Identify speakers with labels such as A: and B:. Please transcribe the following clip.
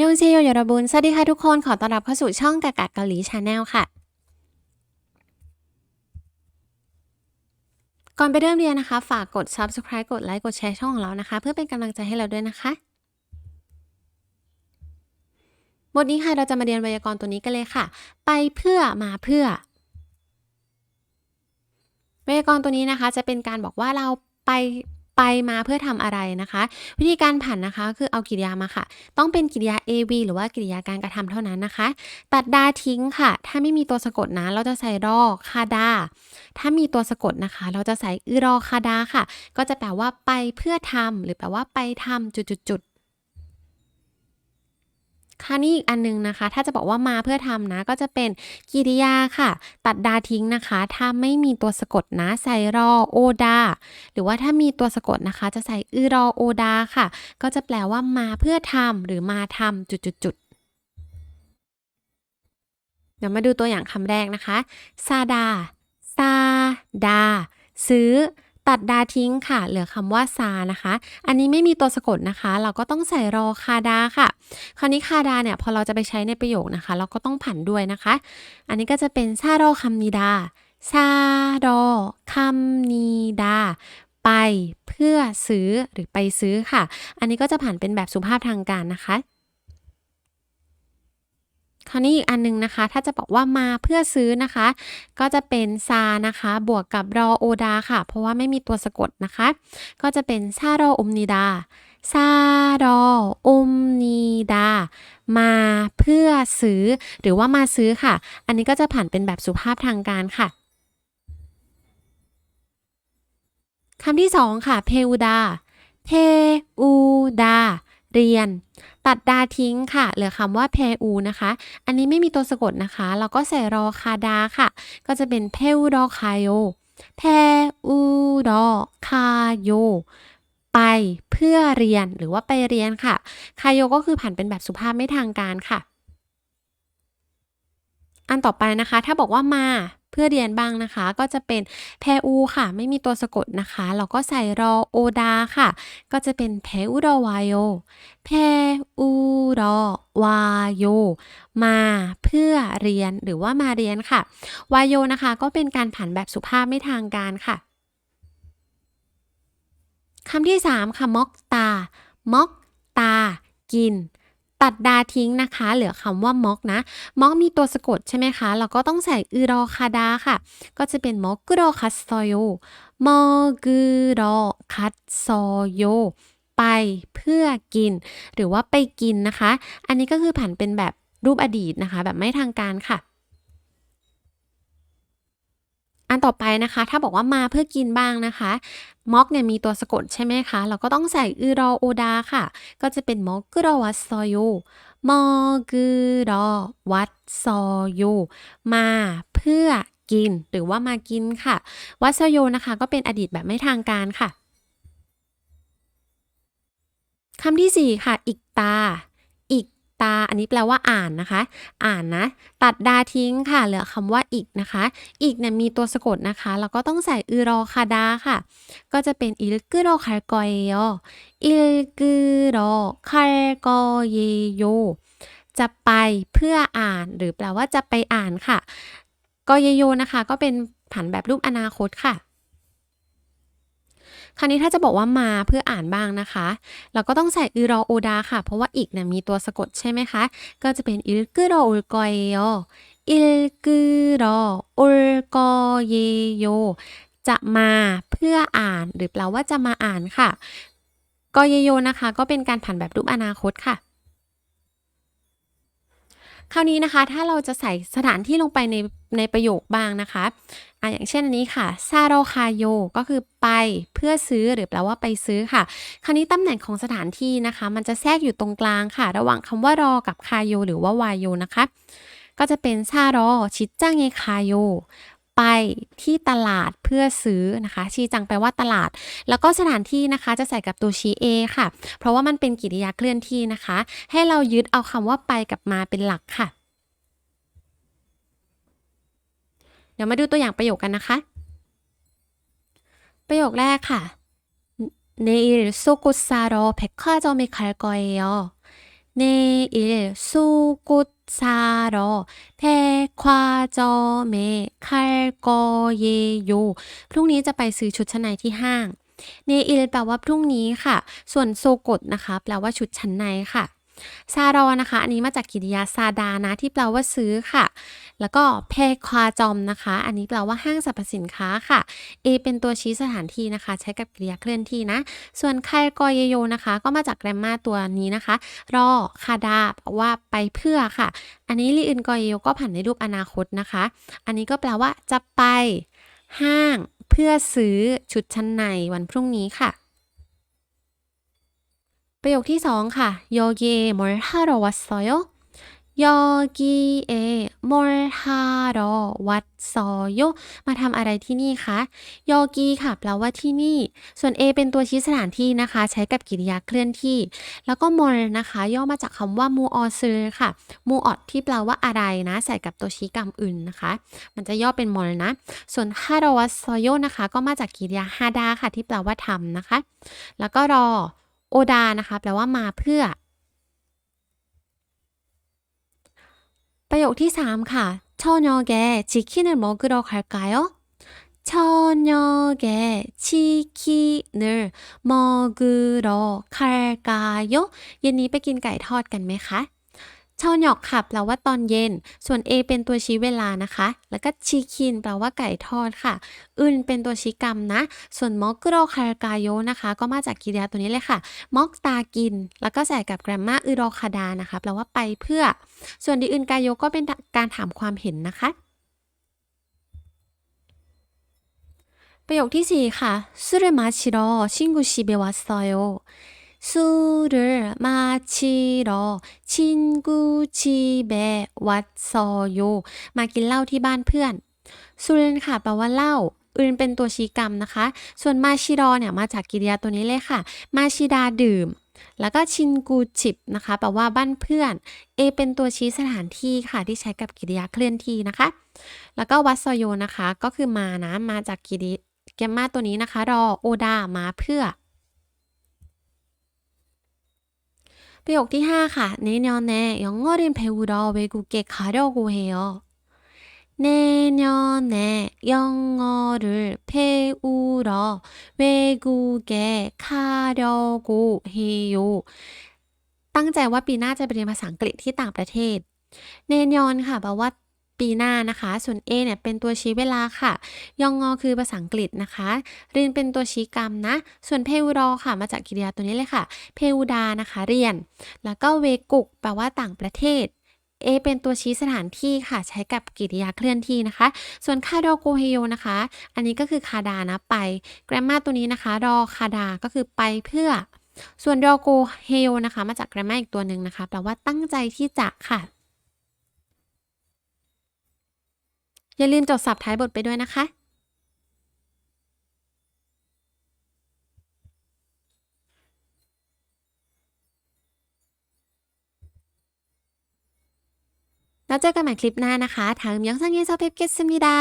A: ยองเซโยยรบุนสวัสดีค่ะทุกคนขอต้อนรับเข้าสู่ช่องกากาเกาหลีชาแนลค่ะ ก่อนไปเริ่มเรียนนะคะ ฝากกด subscribe กดไลค์กดแชร์ช่องของเรานะคะ เพื่อเป็นกำลังใจให้เราด้วยนะคะบทนี้ค่ะเราจะมาเรียนไวยากรณ์ตัวนี้กันเลยค่ะ ไปเพื่อมาเพื่อ ไวยากรณ์ตัวนี้นะคะ จะเป็นการบอกว่าเราไป ไปมาเพื่อทำอะไรนะคะ วิธีการผันนะคะคือเอากริยามาค่ะ ต้องเป็นกริยา AV หรือว่ากริยาการกระทำเท่านั้นนะคะ ตัดดาทิ้งค่ะ ถ้าไม่มีตัวสะกดนะ เราจะใส่รอคาดา ถ้ามีตัวสะกดนะคะ เราจะใส่อือรอคาดาค่ะ ก็จะแปลว่าไปเพื่อทำหรือแปลว่าไปทำจุด ค่ะนี่อีกอันนึงนะคะ ถ้าจะบอกว่ามาเพื่อทำนะ ก็จะเป็นกิริยาค่ะ ตัดดาทิ้งนะคะ ถ้าไม่มีตัวสะกดนะใส่รอโอดา หรือว่าถ้ามีตัวสะกดนะคะ จะใส่อือรอโอดาค่ะ ก็จะแปลว่ามาเพื่อทำหรือมาทำจุดๆๆเดี๋ยวมาดูตัวอย่างคำแรกนะคะ ซาดา ซาดา ซื้อ ตัดดาทิ้งค่ะ เหลือคำว่าซานะคะ อันนี้ไม่มีตัวสะกดนะคะ เราก็ต้องใส่รอคาดาค่ะ คราวนี้คาดาเนี่ยพอเราจะไปใช้ในประโยคนะคะ เราก็ต้องผันด้วยนะคะ อันนี้ก็จะเป็นซารอคัมนิดาซารอคัมนิดาไปเพื่อซื้อหรือไปซื้อค่ะ อันนี้ก็จะผันเป็นแบบสุภาพทางการนะคะ คราวนี้อีกอันนึงนะคะ ถ้าจะบอกว่ามาเพื่อซื้อนะคะ ก็จะเป็นซานะคะ บวกกับรอโอดาค่ะ เพราะว่าไม่มีตัวสะกดนะคะ ก็จะเป็นซารออุมนิดาซารออุมนิดา มาเพื่อซื้อ หรือว่ามาซื้อค่ะ อันนี้ก็จะผันเป็นแบบสุภาพทางการค่ะคำที่สองค่ะ เพอูดา เพอูดา เรียน ตัดดาทิ้งค่ะ เหลือคำว่าเพอูนะคะ อันนี้ไม่มีตัวสะกดนะคะ เราก็ใส่รอคาดาค่ะ ก็จะเป็นเพอูดอคาโยเพอูดอคาโยไปเพื่อเรียนหรือว่าไปเรียนค่ะ คาโยก็คือผันเป็นแบบสุภาพไม่ทางการค่ะ อันต่อไปนะคะ ถ้าบอกว่ามา พื่อเรียนบ้างนะคะ ก็จะเป็นแพอูค่ะ ไม่มีตัวสะกดนะคะเราก็ใส่รอโอดาค่ะ ก็จะเป็นแพอูรอวายโยแพอูรอวายโยมาเพื่อเรียนหรือว่ามาเรียนค่ะวายโยนะคะ ก็เป็นการผันแบบสุภาพไม่ทางการค่ะคำที่สามค่ะ มอกตา มอกตา กิน ตัดดาทิ้งนะคะ เหลือคำว่าม็อกนะม็อกมีตัวสะกดใช่ไหมคะเราก็ต้องใส่อืรอคาดาค่ะ ก็จะเป็นม็อกกุโรคัสโซโยมอกุโรคัสโซโยไปเพื่อกิน หรือว่าไปกินนะคะ อันนี้ก็คือผันเป็นแบบรูปอดีตนะคะ แบบไม่ทางการค่ะ อันต่อไปนะคะ ถ้าบอกว่ามาเพื่อกินบ้างนะคะม็อกเนี่ยมีตัวสะกดใช่ไหมคะ เราก็ต้องใส่อือรอโอดาค่ะ ก็จะเป็นม็อกกุโรวัสโซโยมอกุโรวัสโซโยมาเพื่อกิน หรือว่ามากินค่ะ วัสโยนะคะ ก็เป็นอดีตแบบไม่ทางการค่ะคำที่สี่ค่ะอีกตา ตา อันนี้แปลว่าอ่านนะคะ อ่านนะ ตัดดาทิ้งค่ะ เหลือคำว่าอีกนะคะ อีกเนี่ยมีตัวสะกดนะคะ แล้วก็ต้องใส่อือรอคาดาค่ะ ก็จะเป็นอิลกุโรคาร์กอยโยอิลกุโรคาร์กอยโยจะไปเพื่ออ่าน หรือแปลว่าจะไปอ่านค่ะกอยโยนะคะ ก็เป็นผันแบบรูปอนาคตค่ะ คราวนี้ถ้าจะบอกว่ามาเพื่ออ่านบ้างนะคะ เราก็ต้องใส่อือรอโอดาค่ะ เพราะว่าอีกเนี่ยมีตัวสะกดใช่ไหมคะ ก็จะเป็นอิลกุโรออุลกอยโยอิลกุโรออุลกอยโยจะมาเพื่ออ่านหรือแปลว่าจะมาอ่านค่ะกอยโยนะคะ ก็เป็นการผันแบบรูปอนาคตค่ะคราวนี้นะคะถ้าเราจะใส่สถานที่ลงไปในในประโยคบ้างนะคะ อะอย่างเช่นอันนี้ค่ะซาโรคาโยก็คือไปเพื่อซื้อหรือแปลว่าไปซื้อค่ะ คราวนี้ตำแหน่งของสถานที่นะคะ มันจะแทรกอยู่ตรงกลางค่ะ ระหว่างคำว่ารอกับคาโยหรือว่าวายโยนะคะ ก็จะเป็นซาโรชิจังเงคาโยไปที่ตลาดเพื่อซื้อนะคะ ชีจังแปลว่าตลาด แล้วก็สถานที่นะคะจะใส่กับตัวชีเอค่ะ เพราะว่ามันเป็นกริยาเคลื่อนที่นะคะ ให้เรายึดเอาคำว่าไปกับมาเป็นหลักค่ะ เดี๋ยวมาดูตัวอย่างประโยคกันนะคะ ประโยคแรกค่ะ 내일 속옷 사러 백화점에 갈 거예요. 내일 속옷 사러 백화점에 갈 거예요 พรุ่งนี้จะไปซื้อชุดชั้นในที่ห้าง เนอิลแปลว่าพรุ่งนี้ค่ะ ส่วนโซกดนะคะ แปลว่าชุดชั้นในค่ะ ซารอนะคะ อันนี้มาจากกริยาซาดานะที่แปลว่าซื้อค่ะ แล้วก็เพควาจอมนะคะ อันนี้แปลว่าห้างสรรพสินค้าค่ะ A เป็นตัวชี้สถานที่นะคะ ใช้กับกริยาเคลื่อนที่นะ ส่วนคายกอยโยนะคะ ก็มาจากแกรมมาตัวนี้นะคะ รอคาดาแปลว่าไปเพื่อค่ะ อันนี้ลีอึนกอยโยก็ผันในรูปอนาคตนะคะ อันนี้ก็แปลว่าจะไป ห้าง เพื่อซื้อชุดชั้นในวันพรุ่งนี้ค่ะ ประโยคที่สองค่ะ여기에뭘하러왔어요여기에뭘하러왔어요มาทำอะไรที่นี่คะยอกีค่ะแปลว่าที่นี่ ส่วน A เป็นตัวชี้สถานที่นะคะ ใช้กับกริยาเคลื่อนที่ แล้วก็มอลนะคะ ย่อมาจากคำว่ามูออซือค่ะมูออดที่แปลว่าอะไรนะ ใส่กับตัวชี้กรรมอื่นนะคะ มันจะย่อเป็นมอลนะ ส่วนฮาโรอวัตซอยนะคะ ก็มาจากกริยาฮาดาค่ะ ที่แปลว่าทำนะคะ แล้วก็รอ โอดานะคะแปลว่ามาเพื่อ ประโยคที่ 3 ค่ะชอนอแกชิคินึมอกุโรคารกายอชอนอแกชิคินึมอกุโรคารกายเย็นนี้ไปกินไก่ทอดกันไหมคะ ชอนหยอกขับแปลว่าตอนเย็น ส่วนเอเป็นตัวชี้เวลานะคะ แล้วก็ชีคินแปลว่าไก่ทอดค่ะ อึนเป็นตัวชี้กรรมนะ ส่วนมอกโรคารากาโยนะคะ ก็มาจากกิริยาตัวนี้เลยค่ะ มอกตากิน แล้วก็ใส่กับแกรมมาอึโรคาดานะคะ แปลว่าไปเพื่อ ส่วนดีอึนกาโยก็เป็นการถามความเห็นนะคะประโยคที่ 4 ค่ะซึเรมาชิโรชิงกุชิเบวัสโซโย 술을 마시러 친구 집에 왔어요 มากินเหล้าที่บ้านเพื่อนซุลค่ะแปลว่าเหล้าอื่นเป็นตัวชี้กรรมนะคะ ส่วนมาชิรอเนี่ยมาจากกริยาตัวนี้เลยค่ะ มาชิดาดื่ม แล้วก็ชินกูจิบนะคะแปลว่าบ้านเพื่อน A เป็นตัวชี้สถานที่ค่ะที่ใช้กับกริยาเคลื่อนที่นะคะ แล้วก็วัสโยนะคะก็คือมานะมาจากกริแกมมาตัวนี้นะคะ รอโอดามาเพื่อ ประโยคที่ 5 ค่ะ내년에영어를배우러외국에가려고해요 내년에 영어를 배우러 외국에 가려고 해요 ตั้งใจว่าปีหน้าจะไปเรียนภาษาอังกฤษที่ต่างประเทศ เนยอนค่ะแปลว่า ปีหน้านะคะ ส่วน A เนี่ยเป็นตัวชี้เวลาค่ะ ยองงอคือภาษาอังกฤษนะคะเรียนเป็นตัวชี้กรรมนะ ส่วนเพวูรอค่ะมาจากกริยาตัวนี้เลยค่ะ เพวูดานะคะเรียน แล้วก็เวกุกแปลว่าต่างประเทศ A เป็นตัวชี้สถานที่ค่ะ ใช้กับกริยาเคลื่อนที่นะคะ ส่วนคาโดโกเฮโยนะคะ อันนี้ก็คือคาดานะไป แกรมมาตัวนี้นะคะ รอคาดาก็คือไปเพื่อ ส่วนรอโกเฮโยนะคะ มาจากแกรมมาอีกตัวหนึ่งนะคะแปลว่าตั้งใจที่จะค่ะ อย่าลืมจดสับท้ายบทไปด้วยนะคะ แล้วเจอกันใหม่คลิปหน้านะคะทางยังซังเยซอเพปเกสมิดา